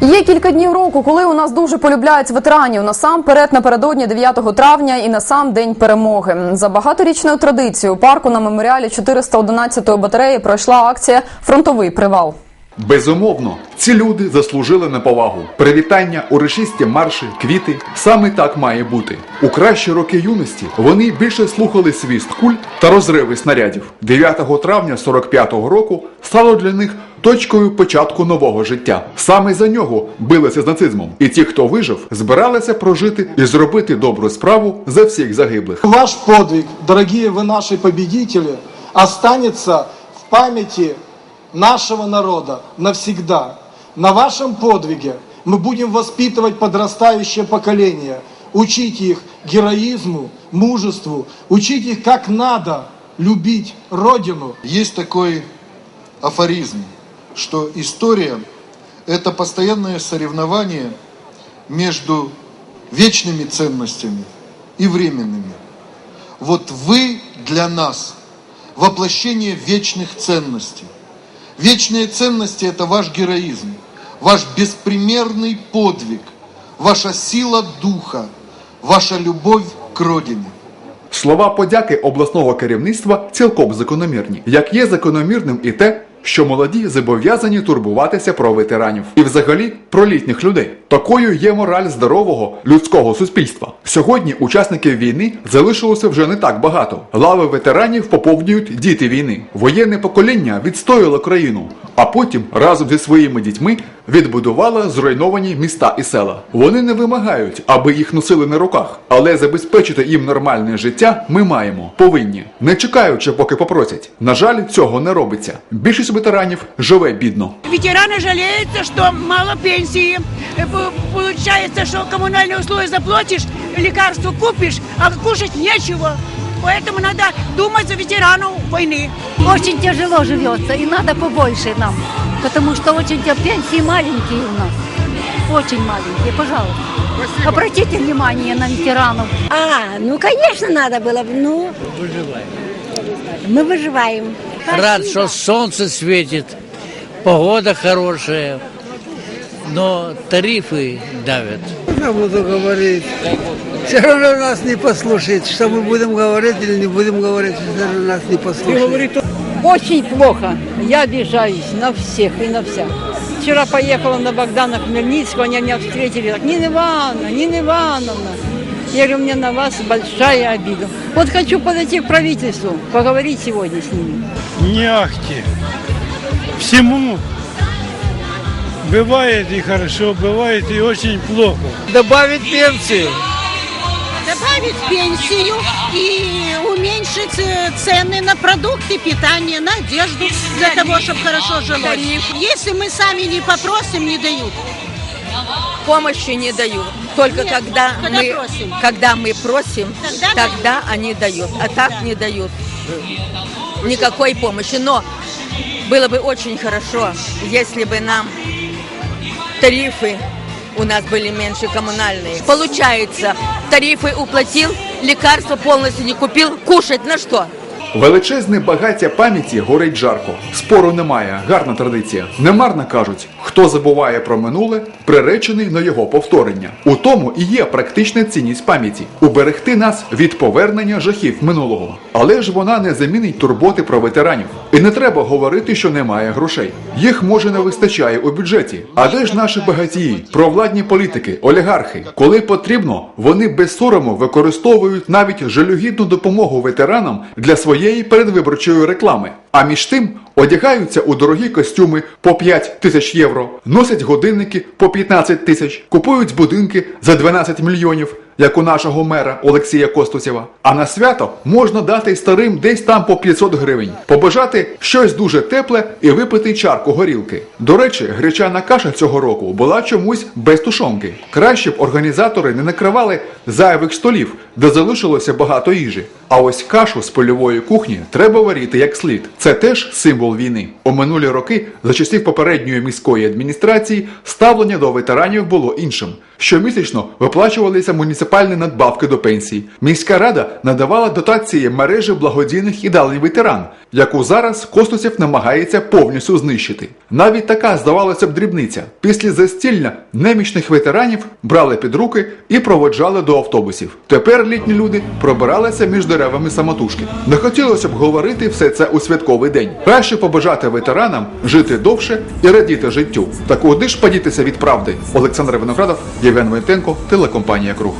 Є кілька днів року, коли у нас дуже полюбляють ветеранів. Насамперед напередодні 9 травня і на сам день перемоги. За багаторічною традицією парку на меморіалі 411-ї батареї пройшла акція Фронтовий привал. Безумовно, ці люди заслужили на повагу. Привітання, урочисті марші, квіти саме так має бути. У кращі роки юності вони більше слухали свіст куль та розриви снарядів. 9 травня 45-го року стало для них точкою початку нового життя. Саме за нього билися з нацизмом, і ті, хто вижив, збиралися прожити і зробити добру справу за всіх загиблих. Ваш подвиг, дорогие вы наши победители, останется в памяти нашего народа навсегда. На вашем подвиге мы будем воспитывать подрастающее поколение, учить их героизму, мужеству, учить их, как надо любить Родину. Есть такой афоризм, что история – это постоянное соревнование между вечными ценностями и временными. Вот вы для нас воплощение вечных ценностей. Вечные ценности – это ваш героизм, ваш беспримерный подвиг, ваша сила духа, ваша любовь к Родине. Слова подяки обласного керівництва цілком закономірні, як є закономірним і те, що молоді зобов'язані турбуватися про ветеранів і взагалі про літніх людей. Такою є мораль здорового людського суспільства. Сьогодні учасників війни залишилося вже не так багато. Лави ветеранів поповнюють діти війни. Воєнне покоління відстояло країну, а потім разом зі своїми дітьми відбудувало зруйновані міста і села. Вони не вимагають, аби їх носили на руках, але забезпечити їм нормальне життя ми маємо, повинні, не чекаючи, поки попросять. На жаль, цього не робиться. Більшість ветеранів живе бідно. Ветераны жалеются, что мало пенсии. Э, п- Получается, что коммунальные услуги заплатишь, лекарства купишь, а кушать нечего. Поэтому надо думать за ветеранов войны. Очень тяжело живется, и надо побольше нам, потому что очень те пенсии маленькие у нас, очень маленькие, пожалуйста. Обратите внимание на ветеранов. А, ну, конечно, надо было бы, ну... Мы выживаем. Рад, что солнце светит, погода хорошая, но тарифы давят. Я буду говорить. Все равно нас не послушает. Что мы будем говорить или не будем говорить, все равно нас не послушает. Очень плохо. Я обижаюсь на всех и на вся. Вчера поехала на Богдана Хмельницкого, они меня встретили. Так, Нина Ивановна, Нина Ивановна. Я говорю, мне на вас большая обида. Вот хочу подойти к правительству, поговорить сегодня с ними. Не ахти. Всему бывает и хорошо, бывает и очень плохо. Добавить пенсию. Добавить пенсию и уменьшить э, цены на продукты питания, на одежду, для того, чтобы хорошо жилось. Если мы сами не попросим, не дают. Помощи не дают. Только Нет, когда, когда мы, просим. когда мы просим, Тогда тогда они дают. А так не дают никакой помощи. Но было бы очень хорошо, если бы нам тарифы у нас были меньше коммунальные. Получается, тарифы уплатил, лекарства полностью не купил, кушать на что? Величезне багаття пам'яті горить жарко. Спору немає, гарна традиція. Немарно кажуть, хто забуває про минуле, приречений на його повторення. У тому і є практична цінність пам'яті уберегти нас від повернення жахів минулого. Але ж вона не замінить турботи про ветеранів. І не треба говорити, що немає грошей. Їх може не вистачає у бюджеті. А де ж наші багатії, провладні політики, олігархи? Коли потрібно, вони без сорому використовують навіть жалюгідну допомогу ветеранам для своєї передвиборчої реклами. А між тим одягаються у дорогі костюми по 5 тисяч євро, носять годинники по 15 тисяч, купують будинки за 12 мільйонів, як у нашого мера Олексія Костусєва. А на свято можна дати старим десь там по 500 гривень, побажати щось дуже тепле і випити чарку горілки. До речі, гречана каша цього року була чомусь без тушонки. Краще б організатори не накривали зайвих столів, де залишилося багато їжі. А ось кашу з польової кухні треба варити як слід. Це теж символ війни. У минулі роки, за часів попередньої міської адміністрації, ставлення до ветеранів було іншим. Щомісячно виплачувалися муніципальні надбавки до пенсій. Міська рада надавала дотації мережі благодійних ідалень ветеран, яку зараз Костусів намагається повністю знищити. Навіть така, здавалося б, дрібниця. Після застілля немічних ветеранів брали під руки і проводжали до автобусів. Тепер літні люди пробиралися між деревами самотужки. Не хотілося б говорити все це у святковий день. Краще побажати ветеранам жити довше і радіти життю. Та куди ж подітися від правди? Олександр Виноградов, Євген Войтенко, телекомпанія Круг.